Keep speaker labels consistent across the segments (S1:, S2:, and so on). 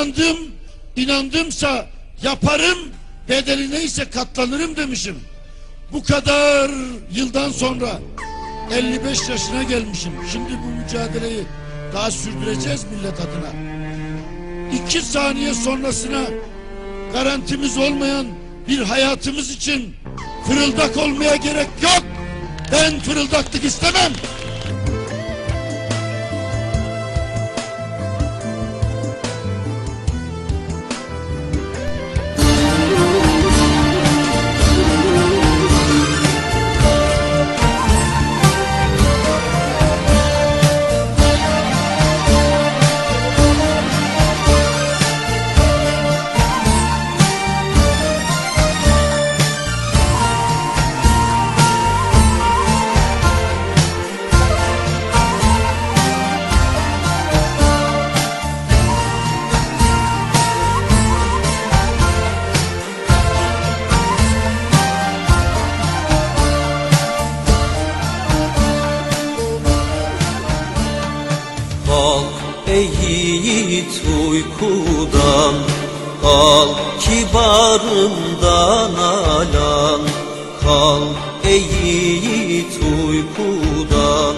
S1: İnandım, inandımsa yaparım, bedeli neyse katlanırım demişim. Bu kadar yıldan sonra 55 yaşına gelmişim. Şimdi bu mücadeleyi daha sürdüreceğiz millet adına. İki saniye sonrasına garantimiz olmayan bir hayatımız için fırıldak olmaya gerek yok. Ben fırıldaklık istemem.
S2: Kalk ey yiğit uykudan. Kalk kibarından alan. Kalk ey yiğit uykudan.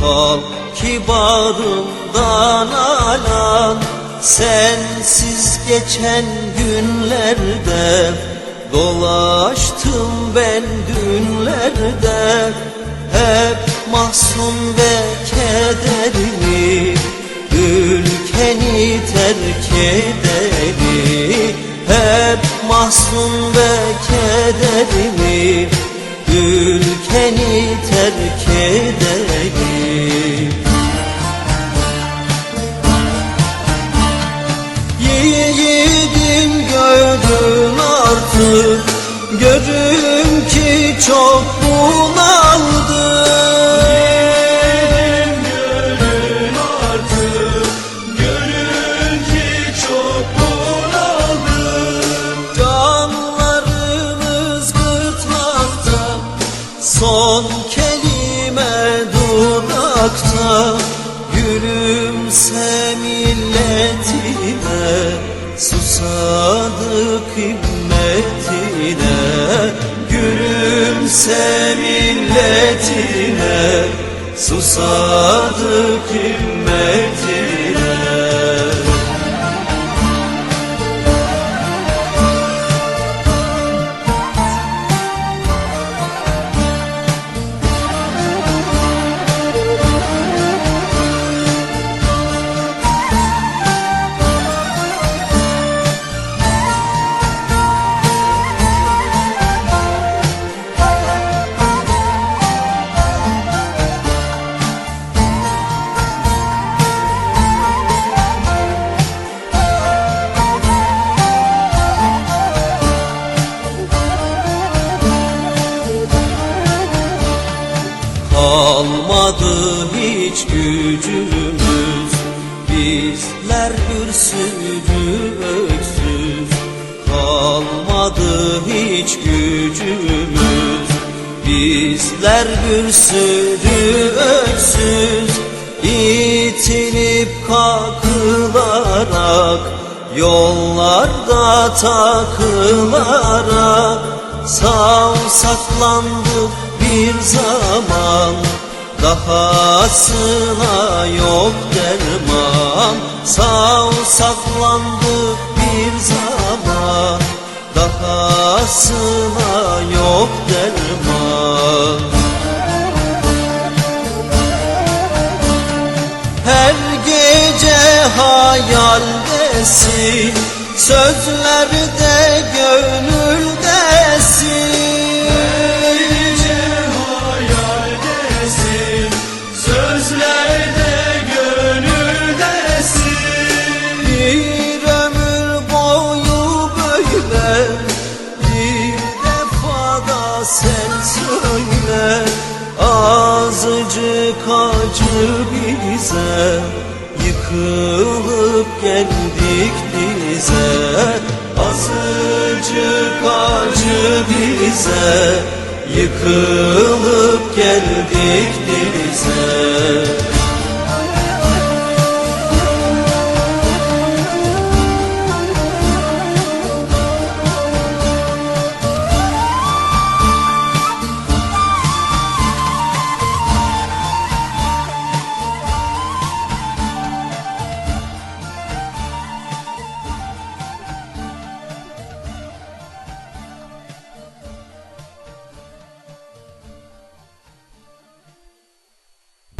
S2: Kalk kibarından alan. Sensiz geçen günlerde Dolaştım ben dünlerde. Hep mahzun ve kederli ederi Hep mahzun ve kederli Ülkeni terk ederi. Yiğidim gördün artık Görün ki çok bunaldım Son kelime dudakta Gülümse milletine Susadık himmetine. Gülümse milletine Susadık himmetine Kalmadı hiç gücümüz. Bizler gürsüzü öksüz. Kalmadı hiç gücümüz. Bizler gürsüzü öksüz. İtilip kakılarak Yollarda takılarak Savsaklandık bir zaman Dahasına yok derman. Savsaklandık bir zaman Dahasına yok derman. Her gece hayaldesin Sözlerde gönüldesin sen söyle Azıcık acı bize. Yıkılıp geldik dize Azıcık acı bize. Yıkılıp geldik dize